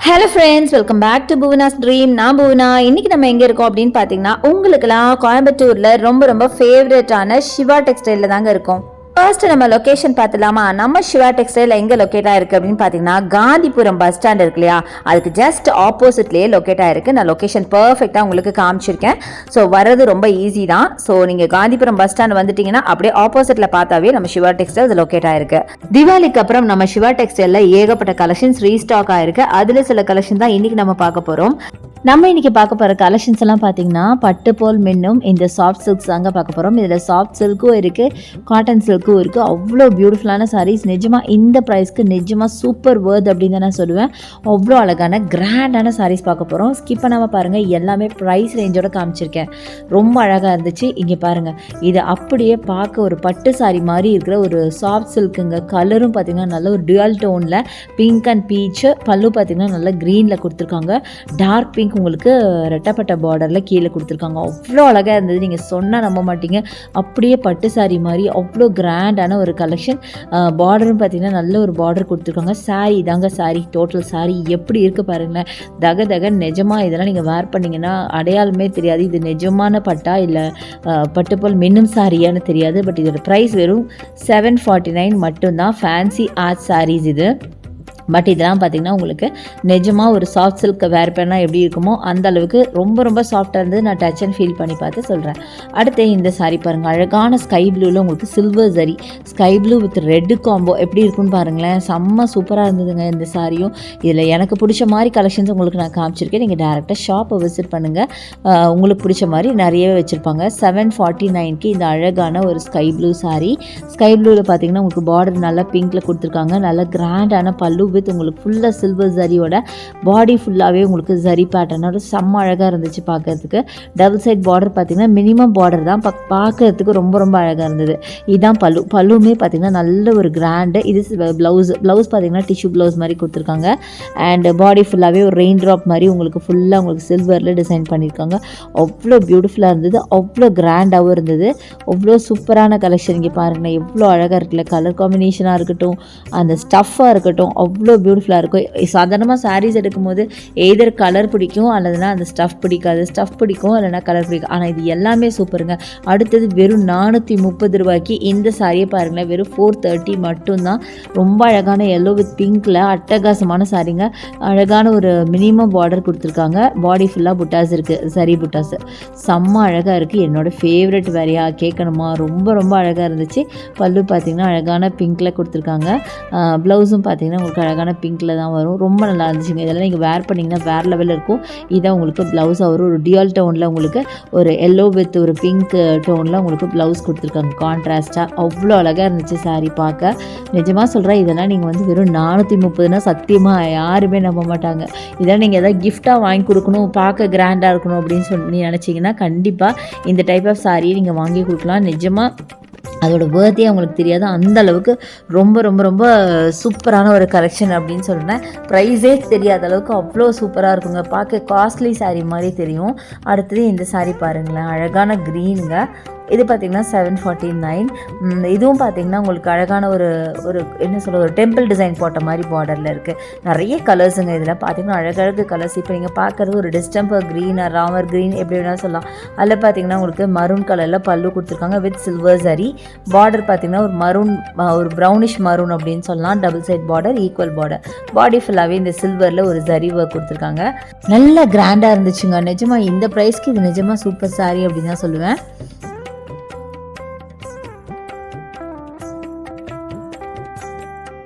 Hello friends welcome back to Bhuvana's dream நான் புவனா இன்னைக்கு நம்ம எங்கே இருக்கோம் அப்படின்னு பார்த்தீங்கன்னா உங்களுக்குலாம் கோயம்புத்தூரில் ரொம்ப ரொம்ப ஃபேவரட்டான சிவா டெக்ஸ்டைலில் தாங்க இருக்கும். ஃபர்ஸ்ட் நம்ம லொகேஷன் பார்த்துலாமா நம்ம சிவா டெக்ஸ்டைல் எங்கே லொக்கேட் ஆயிருக்கு அப்படின்னு பார்த்தீங்கன்னா காந்திபுரம் பஸ் ஸ்டாண்ட் இருக்கு இல்லையா? அதுக்கு ஜஸ்ட் ஆப்போசிட்லேயே லொக்கேட் ஆயிருக்கு. நான் லொகேஷன் பர்ஃபெக்டாக உங்களுக்கு காமிச்சிருக்கேன். ஸோ வர்றது ரொம்ப ஈஸி தான். ஸோ நீங்கள் காந்திபுரம் பஸ் ஸ்டாண்ட் வந்துட்டீங்கன்னா அப்படியே ஆப்போசிட்டில் பார்த்தாவே நம்ம சிவா டெக்ஸ்டைல் அது லொக்கேட் ஆயிருக்கு. தீபாவளிக்கு அப்புறம் நம்ம சிவா டெக்ஸ்டைலில் ஏகப்பட்ட கலெக்ஷன்ஸ் ரீஸ்டாக் ஆயிருக்கு. அதில் சில கலெக்ஷன் தான் இன்னைக்கு நம்ம பார்க்க போகிறோம் நம்ம இன்னைக்கு பார்க்க போகிற கலெக்ஷன்ஸ் எல்லாம் பார்த்தீங்கன்னா பட்டு போல் மின்னும் இந்த சாஃப்ட் சில்க்ஸ் தாங்க பார்க்க போகிறோம் இதில் சாஃப்ட் சில்க்கும் இருக்குது காட்டன் சில்க்கும் இருக்குது அவ்வளோ பியூட்டிஃபுல்லான சாரீஸ் நிஜமாக இந்த ப்ரைஸ்க்கு நிஜமாக சூப்பர் வேர்த் அப்படின்னு தான் நான் சொல்லுவேன். அவ்வளோ அழகான கிராண்டான சாரீஸ் பார்க்க போகிறோம் ஸ்கிப் பண்ணாமல் பாருங்கள் எல்லாமே ப்ரைஸ் ரேஞ்சோட காமிச்சிருக்கேன். ரொம்ப அழகாக இருந்துச்சு. இங்கே பாருங்கள் இது அப்படியே பார்க்க ஒரு பட்டு சாரி மாதிரி இருக்கிற ஒரு சாஃப்ட் சில்க்குங்க கலரும் பார்த்தீங்கன்னா நல்ல ஒரு டுவல் டோனில் பிங்க் அண்ட் பீச்சு பல்லு பார்த்தீங்கன்னா நல்லா க்ரீனில் கொடுத்துருக்காங்க. டார்க் பிங்க் உங்களுக்கு ரெட்டப்பட்ட பார்டரில் கீழே கொடுத்துருக்காங்க. அவ்வளோ அழகாக இருந்தது. நீங்கள் சொன்னால் நம்ப மாட்டீங்க. அப்படியே பட்டு சாரி மாதிரி அவ்வளோ கிராண்டான ஒரு கலெக்ஷன் பார்டரும் பார்த்தீங்கன்னா நல்ல ஒரு பார்டர் கொடுத்துருக்காங்க. சாரி தாங்க சாரி டோட்டல் சாரி எப்படி இருக்குது பாருங்களேன். தக தக நிஜமாக இதெல்லாம் நீங்கள் வேர் பண்ணிங்கன்னா அடையாளமே தெரியாது. இது நிஜமான பட்டா இல்லை பட்டுப்போல் மின்னும் சாரியான்னு தெரியாது. பட் இதோட ப்ரைஸ் வெறும் செவன் ஃபார்ட்டி நைன் மட்டும்தான். ஃபேன்சி ஆர்ட் சாரீஸ் இது. பட் இதெல்லாம் பார்த்தீங்கன்னா உங்களுக்கு நிஜமாக ஒரு சாஃப்ட் சில்க் வேர் பண்ணால் எப்படி இருக்குமோ அந்த அளவுக்கு ரொம்ப ரொம்ப சாஃப்டாக இருந்தது. நான் டச் அண்ட் ஃபீல் பண்ணி பார்த்து சொல்கிறேன் அடுத்து இந்த சாரி பாருங்கள் அழகான ஸ்கை ப்ளூவில் உங்களுக்கு சில்வர் சரி sky blue with red combo எப்படி இருக்குன்னு பாருங்களேன். செம்ம சூப்பராக இருந்ததுங்க இந்த சாரியும் இதில் எனக்கு பிடிச்ச மாதிரி கலெக்ஷன்ஸ் உங்களுக்கு நான் காமிச்சிருக்கேன். நீங்கள் டேரெக்டாக ஷாப்பை விசிட் பண்ணுங்கள் உங்களுக்கு பிடிச்ச மாதிரி நிறையவே வச்சுருப்பாங்க. செவன் ஃபார்ட்டி நைன்க்கு இந்த அழகான ஒரு ஸ்கை ப்ளூ சாரி ஸ்கை ப்ளூவில் பார்த்தீங்கன்னா உங்களுக்கு பார்டர் நல்லா பிங்க்கில் கொடுத்துருக்காங்க. நல்லா கிராண்டான பல்லு வித் உங்களுக்கு ஃபுல்லாக சில்வர் ஜரியோட பாடி ஃபுல்லாகவே உங்களுக்கு ஜரி பேட்டர்னோட செம்ம அழகாக இருந்துச்சு பார்க்கறதுக்கு டபுள் சைட் பார்டர் பார்த்தீங்கன்னா மினிமம் பார்டர் தான் பா பார்க்கறதுக்கு ரொம்ப ரொம்ப அழகாக இருந்தது. இதுதான் பல்லு பல்லுமே பார்த்தீங்கன்னா நல்ல ஒரு கிராண்டு இது ப்ளவுஸ் ப்ளவுஸ் பார்த்தீங்கன்னா டிஷ்யூ ப்ளவுஸ் மாதிரி கொடுத்துருக்காங்க. அண்ட் பாடி ஃபுல்லாகவே ஒரு ரெயின் ட்ராப் மாதிரி உங்களுக்கு ஃபுல்லாக உங்களுக்கு சில்வரில் டிசைன் பண்ணியிருக்காங்க அவ்வளோ பியூட்டிஃபுல்லாக இருந்தது. அவ்வளோ கிராண்டாகவும் இருந்தது. அவ்வளோ சூப்பரான கலெக்ஷன் இங்கே பாருங்களேன். எவ்வளோ அழகாக இருக்குல்ல. கலர் காம்பினேஷனாக இருக்கட்டும் அந்த ஸ்டஃப்பாக இருக்கட்டும் அவ்வளோ பியூட்டிஃபுல்லாக இருக்கும் சாதாரணமாக சாரீஸ் எடுக்கும்போது எய்தர் கலர் பிடிக்கும் அல்லதுனா அந்த ஸ்டஃப் பிடிக்காது. ஸ்டஃப் பிடிக்கும் இல்லைனா கலர் பிடிக்கும் ஆனால் இது எல்லாமே சூப்பருங்க அடுத்தது வெறும் நானூற்றி முப்பது ரூபாய்க்கு இந்த சாரியை பாருங்களேன். வெறும் ஃபோர் தேர்ட்டி மட்டும்தான். ரொம்ப அழகான எல்லோ வித் பிங்க்கில் அட்டகாசமான சாரிங்க அழகான ஒரு மினிமம் பார்டர் கொடுத்துருக்காங்க. பாடி ஃபுல்லாக புட்டாஸ் இருக்குது சரி புட்டாஸ் செம்ம அழகாக இருக்குது என்னோடய ஃபேவரட் வேறையா கேட்கணுமா? ரொம்ப ரொம்ப அழகாக இருந்துச்சு. பல்லு பார்த்திங்கன்னா அழகான பிங்க்கில் கொடுத்துருக்காங்க. ப்ளவுஸும் பார்த்திங்கன்னா உங்களுக்கு அழகான பிங்க்கில் தான் வரும். ரொம்ப நல்லா இருந்துச்சுங்க. இதெல்லாம் நீங்கள் வேர் பண்ணிங்கன்னா வேறு லெவலில் இருக்கும். இதான் உங்களுக்கு ப்ளவுஸ் வரும். ஒரு டியால் டோனில் உங்களுக்கு ஒரு எல்லோ வித் ஒரு பிங்க் டோனில் உங்களுக்கு ப்ளவுஸ் கொடுத்துருக்காங்க. கான்ட்ராஸ்ட்டாக அவ்வளோ அழகாக இருந்துச்சு சாரீ பார்க்க. நிஜமாக சொல்கிறேன் இதெல்லாம் நீங்கள் வந்து வெறும் நானூற்றி முப்பதுனா சத்தியமாக யாருமே நம்ப மாட்டாங்க. இதெல்லாம் நீங்கள் எதாவது கிஃப்டாக வாங்கி கொடுக்கணும் பார்க்க கிராண்டாக இருக்கணும் அப்படின்னு சொல்லி நினச்சிங்கன்னா கண்டிப்பாக இந்த டைப் ஆஃப் சாரியை நீங்கள் வாங்கி கொடுக்கலாம். நிஜமாக அதோட வேர்த்தே அவங்களுக்கு தெரியாது. அந்த அளவுக்கு ரொம்ப ரொம்ப ரொம்ப சூப்பரான ஒரு கலெக்ஷன் அப்படின்னு சொல்கிறேன் ப்ரைஸே தெரியாத அளவுக்கு அவ்வளோ சூப்பராக இருக்குங்க. பார்க்க காஸ்ட்லி சாரீ மாதிரி தெரியும். அடுத்தது இந்த சாரீ பாருங்களேன். அழகான க்ரீனுங்க இது பார்த்திங்கன்னா செவன் ஃபார்ட்டி நைன் இதுவும் பார்த்திங்கன்னா உங்களுக்கு அழகான ஒரு ஒரு என்ன சொல்ல ஒரு டெம்பிள் டிசைன் போட்ட மாதிரி பார்டரில் இருக்குது நிறைய கலர்ஸுங்க இதில். பார்த்திங்கன்னா அழகழகு கலர்ஸ் இப்போ நீங்கள் பார்க்குறது ஒரு டிஸ்டம்பர் க்ரீன் ராமர் க்ரீன் எப்படி வேணாலும் சொல்லலாம். அதில் பார்த்திங்கன்னா உங்களுக்கு மரூன் கலரில் பல்லு கொடுத்துருக்காங்க வித் சில்வர் சரி பார்டர் பார்த்திங்கன்னா ஒரு மரூன் ஒரு ப்ரௌனிஷ் மரூன் அப்படின்னு சொல்லலாம். Double side border equal border body ஃபுல்லாகவே இந்த சில்வரில் ஒரு ஜரி ஒர்க் கொடுத்துருக்காங்க. நல்ல கிராண்டாக இருந்துச்சுங்க. நிஜமாக இந்த ப்ரைஸ்க்கு இது நிஜமாக சூப்பர் சாரி அப்படின்னு தான் சொல்லுவேன்.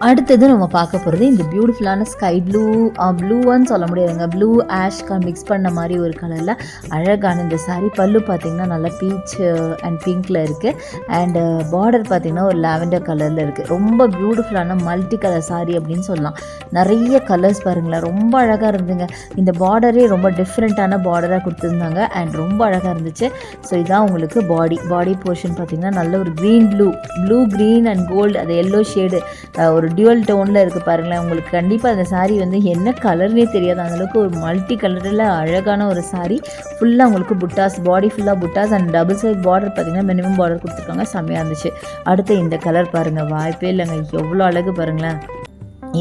அடுத்தது நம்ம பார்க்க போகிறது இந்த பியூட்டிஃபுல்லான ஸ்கை ப்ளூ ப்ளூவான்னு சொல்ல முடியாதுங்க. ப்ளூ ஆஷ் மிக்ஸ் பண்ண மாதிரி ஒரு கலரில் அழகான இந்த சாரீ பல்லு பார்த்திங்கன்னா நல்லா பீச் அண்ட் பிங்க்கில் இருக்குது அண்டு பார்டர் பார்த்திங்கன்னா ஒரு லாவெண்டர் கலரில் இருக்குது ரொம்ப பியூட்டிஃபுல்லான மல்டி கலர் சாரீ அப்படின்னு சொல்லலாம். நிறைய கலர்ஸ் பாருங்களேன். ரொம்ப அழகாக இருந்துங்க இந்த பார்டரே ரொம்ப டிஃப்ரெண்ட்டான பார்டராக கொடுத்துருந்தாங்க. அண்ட் ரொம்ப அழகாக இருந்துச்சு. ஸோ இதான் உங்களுக்கு பாடி பாடி போர்ஷன் பார்த்திங்கன்னா நல்ல ஒரு green blue blue green and gold அது எல்லோ ஷேடு ஒரு டியூவல் டோனில் இருக்குது பாருங்களேன். உங்களுக்கு கண்டிப்பாக அந்த சாரீ வந்து என்ன கலர்னே தெரியாது. அந்தளவுக்கு ஒரு மல்டி கலரில் அழகான ஒரு சாரீ ஃபுல்லாக உங்களுக்கு புட்டாஸ் பாடி ஃபுல்லாக புட்டாஸ் அண்ட் டபுள் சைட் பார்டர் பார்த்தீங்கன்னா மினிமம் பார்டர் கொடுத்துருக்காங்க. செம்மையாக இருந்துச்சு. அடுத்து இந்த கலர் பாருங்கள் வாய்ப்பே இல்லைங்க. எவ்வளோ அழகு பாருங்களேன்.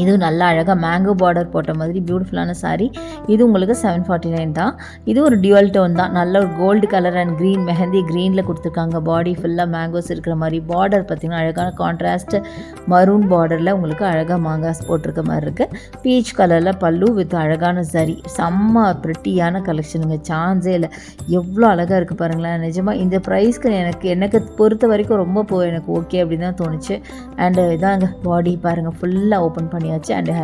இதுவும் நல்லா அழகாக மேங்கோ பார்டர் போட்ட மாதிரி பியூட்டிஃபுல்லான சாரீ இது உங்களுக்கு செவன் ஃபார்ட்டி நைன் தான். இது ஒரு டியூவல் டோன் தான். நல்ல ஒரு gold colour and green mehndi க்ரீனில் கொடுத்துருக்காங்க. பாடி ஃபுல்லாக மேங்கோஸ் இருக்கிற மாதிரி. பார்டர் பார்த்திங்கன்னா அழகான கான்ட்ராஸ்ட் மரூன் பார்டரில் உங்களுக்கு அழகாக மாங்காஸ் போட்டிருக்க மாதிரி இருக்குது பீச் கலரில் பல்லு வித் அழகான சரி செம்ம ப்ரிட்டியான கலெக்ஷனுங்க சான்ஸே இல்லை. எவ்வளோ அழகாக இருக்குது பாருங்களேன். நிஜமாக இந்த ப்ரைஸ்க்கு எனக்கு எனக்கு பொறுத்த வரைக்கும் ரொம்ப போ எனக்கு ஓகே அப்படின்னு தான் தோணுச்சு. அண்டு இதாங்க பாடி பாருங்கள் ஃபுல்லாக ஓப்பன் பண்ணி பண்ணியாச்சு. அண்டு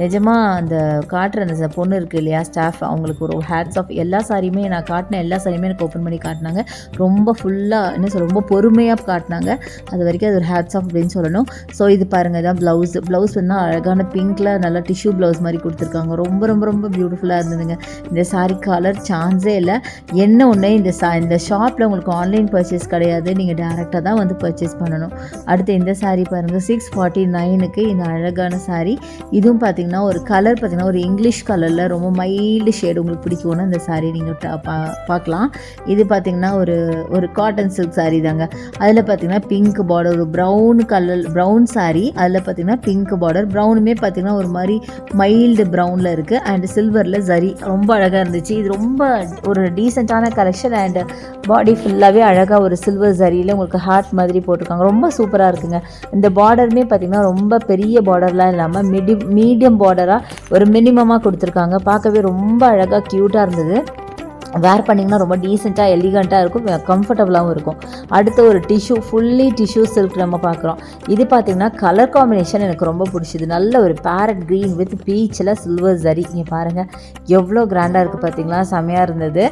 நிஜமாக அந்த காட்டுற அந்த பொண்ணு இருக்குது இல்லையா ஸ்டாஃப் அவங்களுக்கு ஒரு ஹேட்ஸ் ஆஃப் எல்லா சாரியுமே நான் காட்டின எல்லா சாரியுமே எனக்கு ஓப்பன் பண்ணி காட்டினாங்க. ரொம்ப ஃபுல்லாக என்ன சொல்ல ரொம்ப பொறுமையாக காட்டினாங்க. அது வரைக்கும் அது ஒரு ஹேட்ஸ் ஆஃப் அப்படின்னு சொல்லணும். ஸோ இது பாருங்கள் இதான் ப்ளவுஸ் ப்ளவுஸ் வந்து அழகான பிங்க்கில் நல்லா டிஷ்யூ ப்ளவுஸ் மாதிரி கொடுத்துருக்காங்க. ரொம்ப ரொம்ப ரொம்ப பியூட்டிஃபுல்லாக இருந்ததுங்க. இந்த சாரி கலர் சான்ஸே இல்லை. என்ன ஒன்று இந்த சா இந்த ஷாப்பில் உங்களுக்கு ஆன்லைன் பர்ச்சேஸ் கிடையாது. நீங்கள் டேரெக்டாக தான் வந்து பர்ச்சேஸ் பண்ணணும். அடுத்து இந்த saree பாருங்கள் சிக்ஸ் ஃபார்ட்டி நைனுக்கு இந்த அழகான மாதிரி. இதுவும் பார்த்தீங்கன்னா ஒரு கலர் பார்த்தீங்கன்னா ஒரு இங்கிலீஷ் கலரில் ரொம்ப மைல்டு ஷேடு உங்களுக்கு பிடிக்கும்னா இந்த சாரீ நீங்கள் பா பார்க்கலாம் இது பார்த்தீங்கன்னா ஒரு ஒரு காட்டன் சில்க் சாரீ தாங்க. அதில் பார்த்தீங்கன்னா பிங்க் பார்டர் ஒரு ப்ரௌன் கலர் ப்ரௌன் சாரீ அதில் பார்த்தீங்கன்னா பிங்க் பார்டர் ப்ரௌனுமே பார்த்தீங்கன்னா ஒரு மாதிரி மைல்டு ப்ரௌனில் இருக்குது அண்ட் சில்வரில் சரி ரொம்ப அழகாக இருந்துச்சு. இது ரொம்ப ஒரு டீசெண்டான கலெக்ஷன் அண்ட் பாடி ஃபுல்லாகவே அழகாக ஒரு சில்வர் சரியில் உங்களுக்கு ஹார்ட் மாதிரி போட்டிருக்காங்க. ரொம்ப சூப்பராக இருக்குங்க. இந்த பார்டருமே பார்த்திங்கன்னா ரொம்ப பெரிய பார்டர்லாம் இல்லாமல் மிடி மீடியம் பார்டராக ஒரு மினிமமாக கொடுத்துருக்காங்க. பார்க்கவே ரொம்ப அழகாக க்யூட்டாக இருந்தது. வேர் பண்ணிங்கன்னா ரொம்ப டீசெண்டாக எலிகண்ட்டாக இருக்கும் கம்ஃபர்டபுளாகவும் இருக்கும். அடுத்து ஒரு டிஷ்யூ ஃபுல்லி டிஷ்யூ சில்க் நம்ம பார்க்குறோம். இது பார்த்திங்கன்னா கலர் காம்பினேஷன் எனக்கு ரொம்ப பிடிச்சிது. நல்ல ஒரு பேரட் க்ரீன் வித் பீச்சில் சில்வர் ஜரி இங்கே பாருங்கள் எவ்வளோ கிராண்டாக இருக்குது பார்த்திங்களா? செமையாக இருந்தது.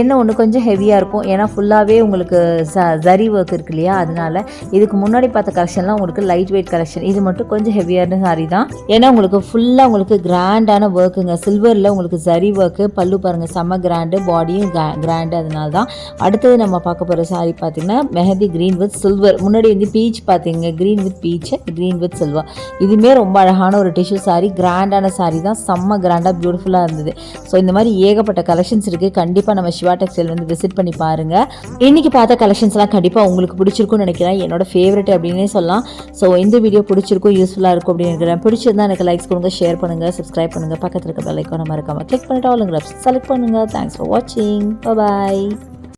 என்ன ஒன்று கொஞ்சம் ஹெவியாக இருக்கும். ஏன்னா ஃபுல்லாகவே உங்களுக்கு ச ஜரி ஒர்க் இருக்கு இல்லையா? அதனால இதுக்கு முன்னாடி பார்த்த கலெக்ஷன்லாம் உங்களுக்கு லைட் வெயிட் கலெக்ஷன் இது மட்டும் கொஞ்சம் ஹெவியான சாரி தான். ஏன்னா உங்களுக்கு ஃபுல்லாக உங்களுக்கு கிராண்டான ஒர்க்குங்க சில்வரில் உங்களுக்கு ஜரி ஒர்க்கு பல்லு பாருங்கள் செம்ம கிராண்டு பாடியும் கிராண்டு அதனால தான் அடுத்தது நம்ம பார்க்க போகிற சாரி பார்த்தீங்கன்னா மெஹந்தி க்ரீன் வித் சில்வர் முன்னாடி வந்து பீச் பார்த்தீங்க green with peach green with silver இதுவுமே ரொம்ப அழகான ஒரு டிஷ்யூ சாரி கிராண்டான சாரி தான். செம்ம கிராண்டாக பியூட்டிஃபுல்லாக இருந்தது. ஸோ இந்த மாதிரி ஏகப்பட்ட கலெக்ஷன்ஸ் இருக்குது கண்டிப்பாக நம்ம சிவா டெக்ஸ்டைல் வந்து விசிட் பண்ணி பாருங்கள் இன்றைக்கி பார்த்த கலெக்ஷன்ஸ்லாம் கண்டிப்பாக உங்களுக்கு பிடிச்சிருக்கும்னு நினைக்கிறேன். என்னோட ஃபேவரட் அப்படின்னே சொல்லலாம். ஸோ இந்த வீடியோ பிடிச்சிருக்கும் யூஸ்ஃபுல்லாக இருக்கும் அப்படின்னு நினைக்கிறேன். பிடிச்சிருந்தா எனக்கு லைக்ஸ் கொடுங்க ஷேர் பண்ணுங்கள் சப்ஸ்கிரைப் பண்ணுங்கள் பக்கத்தில் இருக்க பெல் ஐக்கான மறக்காமல் கிளிக் பண்ணிட்டு ஆளுங்களை செலக்ட் பண்ணுங்கள் தேங்க்ஸ் watching. Bye bye.